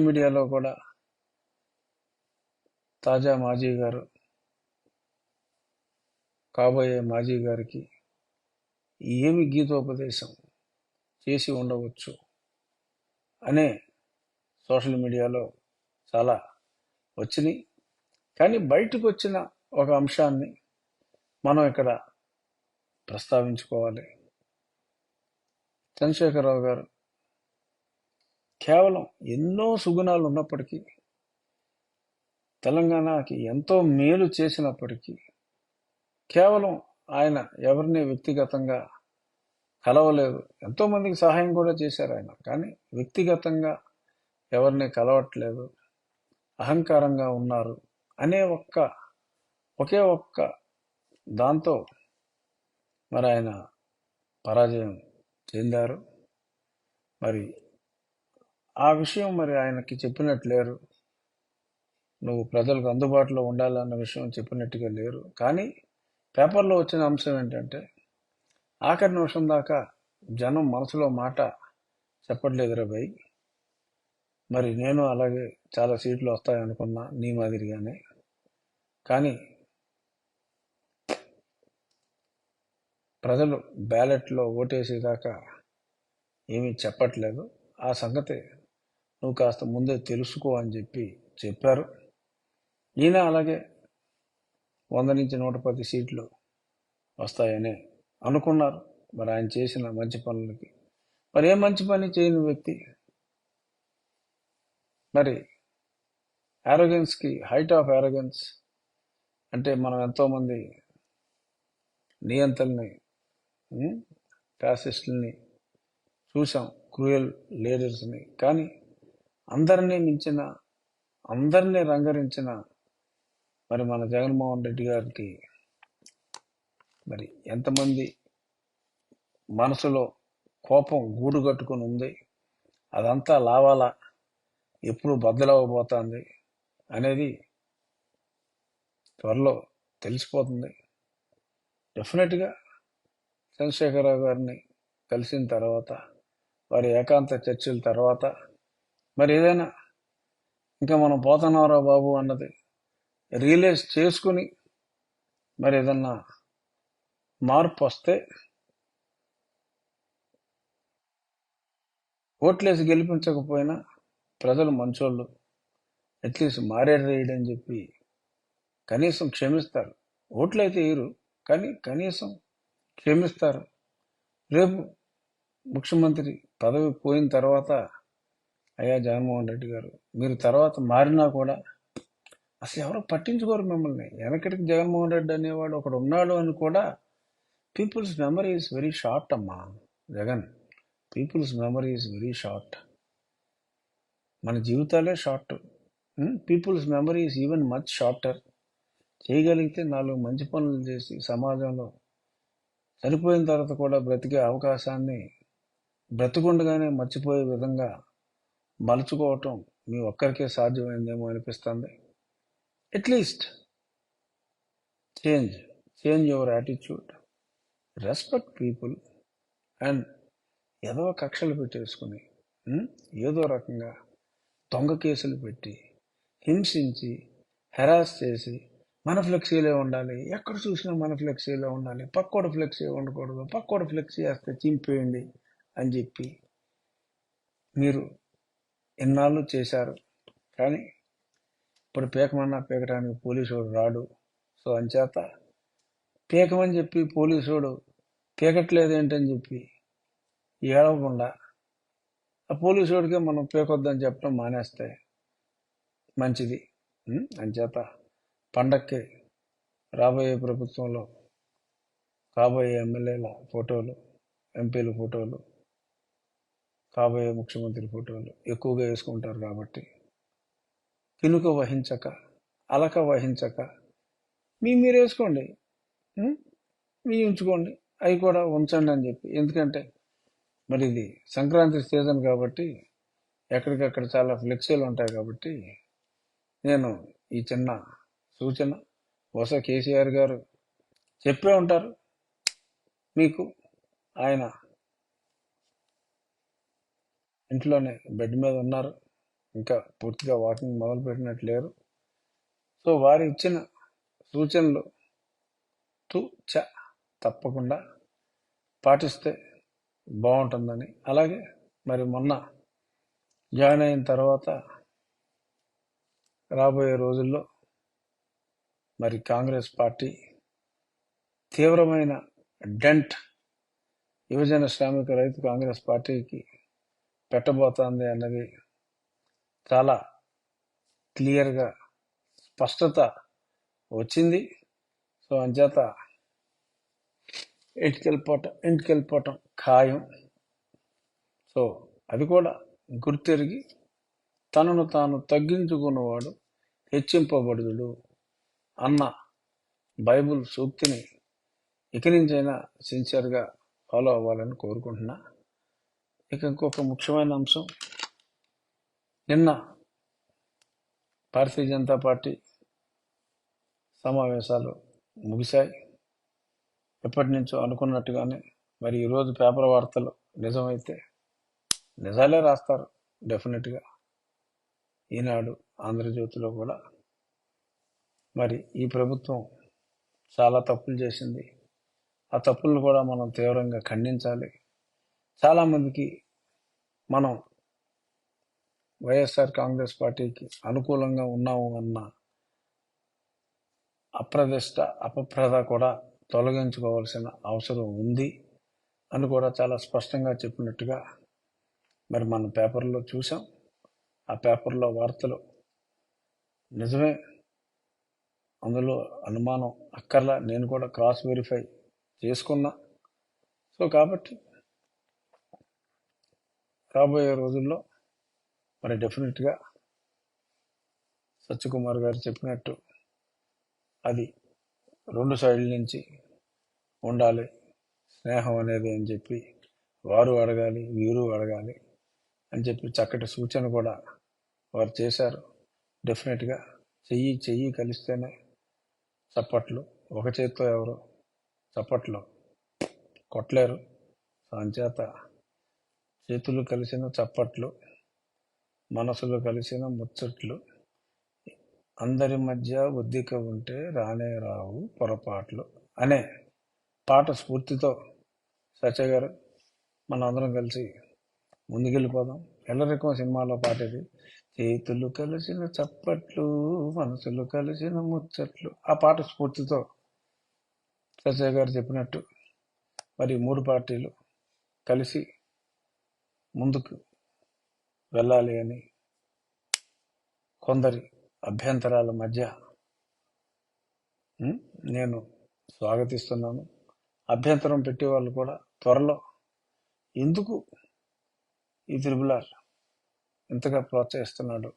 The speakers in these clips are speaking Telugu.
మీడియాలో కూడా తాజా మాజీ గారు కాబోయే మాజీ గారికి ఏమి గీతోపదేశం చేసి ఉండవచ్చు అనే సోషల్ మీడియాలో చాలా వచ్చినాయి. కానీ బయటకు వచ్చిన ఒక అంశాన్ని మనం ఇక్కడ ప్రస్తావించుకోవాలి. చంద్రశేఖరరావు గారు కేవలం ఎన్నో సుగుణాలు ఉన్నప్పటికీ తెలంగాణకి ఎంతో మేలు చేసినప్పటికీ కేవలం ఆయన ఎవరిని వ్యక్తిగతంగా కలవలేదు. ఎంతోమందికి సహాయం కూడా చేశారు ఆయన. కానీ వ్యక్తిగతంగా ఎవరిని కలవట్లేదు. అహంకారంగా ఉన్నారు అనే ఒక్క ఒకే ఒక్క దాంతో మరి ఆయన పరాజయం చెందారు. మరి ఆ విషయం మరి ఆయనకి చెప్పినట్టు లేరు. నువ్వు ప్రజలకు అందుబాటులో ఉండాలన్న విషయం చెప్పినట్టుగా లేరు. కానీ పేపర్లో వచ్చిన అంశం ఏంటంటే ఆఖరి నిమిషం దాకా జనం మనసులో మాట చెప్పట్లేదు భయ్ మరి నేను అలాగే చాలా సీట్లు వస్తాయనుకున్నా నీ మాదిరిగానే. కానీ ప్రజలు బ్యాలెట్లో ఓటేసేదాకా ఏమీ చెప్పట్లేదు. ఆ సంగతి నువ్వు కాస్త ముందే తెలుసుకో అని చెప్పి చెప్పారు. ఈయన అలాగే వంద నుంచి నూట పది సీట్లు వస్తాయని అనుకున్నారు. మరి ఆయన చేసిన మంచి పనులకి. మరి ఏ మంచి పని చేయని వ్యక్తి? మరి యారోగెన్స్కి హైట్ ఆఫ్ యారోగెన్స్ అంటే మనం ఎంతోమంది నియంత్రణని ఫ్యాసిస్టుల్ని చూసాం. క్రూయల్ లీడర్స్ని. కానీ అందరినీ మించిన అందరినీ రంగరించిన మరి మన జగన్మోహన్ రెడ్డి గారికి మరి ఎంతమంది మనసులో కోపం గూడు కట్టుకుని ఉంది అదంతా లావాలా ఎప్పుడు బద్దలవ్వబోతోంది అనేది త్వరలో తెలిసిపోతుంది. డెఫినెట్గా చంద్రశేఖరరావు గారిని కలిసిన తర్వాత వారి ఏకాంత చర్చల తర్వాత మరి ఏదైనా ఇంకా మనం పోతున్నారా బాబు అన్నది రియలైజ్ చేసుకుని మరి ఏదన్నా మార్పు వస్తే ఓట్లేసి గెలిపించకపోయినా ప్రజలు మంచోళ్ళు. అట్లీస్ట్ మారేడు అని చెప్పి కనీసం క్షమిస్తారు. ఓట్లు అయితే వేయరు కానీ కనీసం క్షమిస్తారు. రేపు ముఖ్యమంత్రి పదవి పోయిన తర్వాత అయ్యా జగన్మోహన్ రెడ్డి గారు మీరు తర్వాత మారినా కూడా అసలు ఎవరు పట్టించుకోరు మిమ్మల్ని. వెనకటికి జగన్మోహన్ రెడ్డి అనేవాడు ఒకడు ఉన్నాడు అని కూడా people's memory is very short అమ్మా Jagan. People's memory is very short మన జీవితాలే short people's memory is even much shorter చేయగలిగితే నాలుగు మంచి పనులు చేసి సమాజంలో చనిపోయిన తర్వాత కూడా బ్రతికే అవకాశాన్ని బ్రతుకుండగానే మర్చిపోయే విధంగా మలుచుకోవటం మీ ఒక్కరికే సాధ్యమైందేమో అనిపిస్తుంది. At least change change your attitude respect people and ఏదో కక్షలు పెట్టేసుకుని ఏదో రకంగా దొంగ కేసులు పెట్టి హింసించి హెరాస్ చేసి మన ఫ్లెక్సీలే ఉండాలి ఎక్కడ చూసినా మన ఫ్లెక్సీలే ఉండాలి పక్కోడు ఫ్లెక్సీ ఉండకూడదు పక్కోడు ఫ్లెక్సీ వేస్తే చింపేయండి అని చెప్పి మీరు ఎన్నాళ్ళు చేశారు. కానీ ఇప్పుడు పీకమన్నా పీకటానికి పోలీసుడు రాడు. సో అంచేత పీకమని చెప్పి పోలీసుడు పీకట్లేదు ఏంటని చెప్పి ఏడవకుండా ఆ పోలీసుడికే మనం పీకొద్దని చెప్పడం మానేస్తే మంచిది. అంచేత పండక్కి రాబోయే ప్రభుత్వంలో కాబోయే ఎమ్మెల్యేల ఫోటోలు ఎంపీల ఫోటోలు కాబోయే ముఖ్యమంత్రి ఫోటోలు ఎక్కువగా వేసుకుంటారు కాబట్టి. కినుక వహించక అలక వహించక మీ మీరు వేసుకోండి మీ ఉంచుకోండి అవి కూడా ఉంచండి అని చెప్పి. ఎందుకంటే మరి ఇది సంక్రాంతి సీజన్ కాబట్టి ఎక్కడికక్కడ చాలా ఫ్లెక్సీలు ఉంటాయి కాబట్టి నేను ఈ చిన్న సూచన బహుశా కేసీఆర్ గారు చెప్పే ఉంటారు. మీకు ఆయన ఇంట్లోనే బెడ్ మీద ఉన్నారు. ఇంకా పూర్తిగా వాకింగ్ మొదలు పెట్టినట్టు లేరు సో వారు ఇచ్చిన సూచనలు తు చ తప్పకుండా పాటిస్తే బాగుంటుందని. అలాగే మరి మొన్న జాయిన్ అయిన తర్వాత రాబోయే రోజుల్లో మరి కాంగ్రెస్ పార్టీ తీవ్రమైన డెంట్. యువజన శ్రామిక రైతు కాంగ్రెస్ పార్టీకి పెట్టబోతోంది అన్నది చాలా క్లియర్గా స్పష్టత వచ్చింది. సో అంచేత ఇంటికెళ్ళిపోవటం ఇంటికెళ్ళిపోవటం ఖాయం. సో అది కూడా గుర్తెరిగి తనను తాను తగ్గించుకున్నవాడు హెచ్చింపబడుదుడు అన్న బైబుల్ సూక్తిని ఇక నుంచైనా సిన్సియర్గా ఫాలో అవ్వాలని కోరుకుంటున్నా. ఇక ఇంకొక ముఖ్యమైన అంశం. నిన్న భారతీయ జనతా పార్టీ సమావేశాలు ముగిశాయి. ఎప్పటి నుంచో అనుకున్నట్టుగానే మరి ఈరోజు పేపర్ వార్తలు నిజమైతే నిజాలే రాస్తారు డెఫినెట్గా. ఈనాడు ఆంధ్రజ్యోతిలో కూడా మరి ఈ ప్రభుత్వం చాలా తప్పులు చేసింది. ఆ తప్పులను కూడా మనం తీవ్రంగా ఖండించాలి. చాలామందికి మనం వైఎస్ఆర్ కాంగ్రెస్ పార్టీకి అనుకూలంగా ఉన్నాము అన్న అప్రదిష్ట అపప్రద కూడా తొలగించుకోవాల్సిన అవసరం ఉంది అని కూడా చాలా స్పష్టంగా చెప్పినట్టుగా మరి మన పేపర్లో చూసాం ఆ పేపర్లో వార్తలు నిజమే. అందులో అనుమానం అక్కర్లా. నేను కూడా క్రాస్ వెరిఫై చేసుకున్నా. సో కాబట్టి రాబోయే రోజుల్లో మరి డెఫినెట్గా సత్యకుమార్ గారు చెప్పినట్టు అది రెండు సైడ్ల నుంచి ఉండాలి. స్నేహం అనేది అని చెప్పి వారు అడగాలి వీరు అడగాలి అని చెప్పి చక్కటి సూచన కూడా వారు చేశారు. డెఫినెట్గా చెయ్యి చెయ్యి కలిస్తేనే చప్పట్లు ఒక చేత్తో ఎవరు చప్పట్లు కొట్టలేరు. అంచేత చేతులు కలిసిన చప్పట్లు మనసులు కలిసిన ముచ్చట్లు అందరి మధ్య ఉద్దిక ఉంటే రానే రావు పొరపాట్లు అనే పాట స్ఫూర్తితో సత్య గారు మనందరం కలిసి ముందుకెళ్ళిపోదాం. ఎల్లరికం సినిమాలో పాట ఇది చేతులు కలిసిన చప్పట్లు మనసులు కలిసిన ముచ్చట్లు. ఆ పాట స్ఫూర్తితో సత్య గారు చెప్పినట్టు మరి మూడు పార్టీలు కలిసి ముందుకు వెళ్ళాలి అని కొందరి అభ్యంతరాల మధ్య నేను స్వాగతిస్తున్నాను. అభ్యంతరం పెట్టే వాళ్ళు కూడా త్వరలో ఎందుకు ఈ త్రిబులార్ ఇంతగా ప్రోత్సహిస్తున్నాడు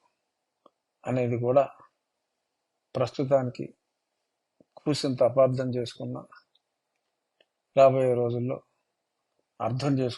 అనేది కూడా ప్రస్తుతానికి కూసింత అపార్థం చేసుకున్న రాబోయే రోజుల్లో అర్థం చేసుకు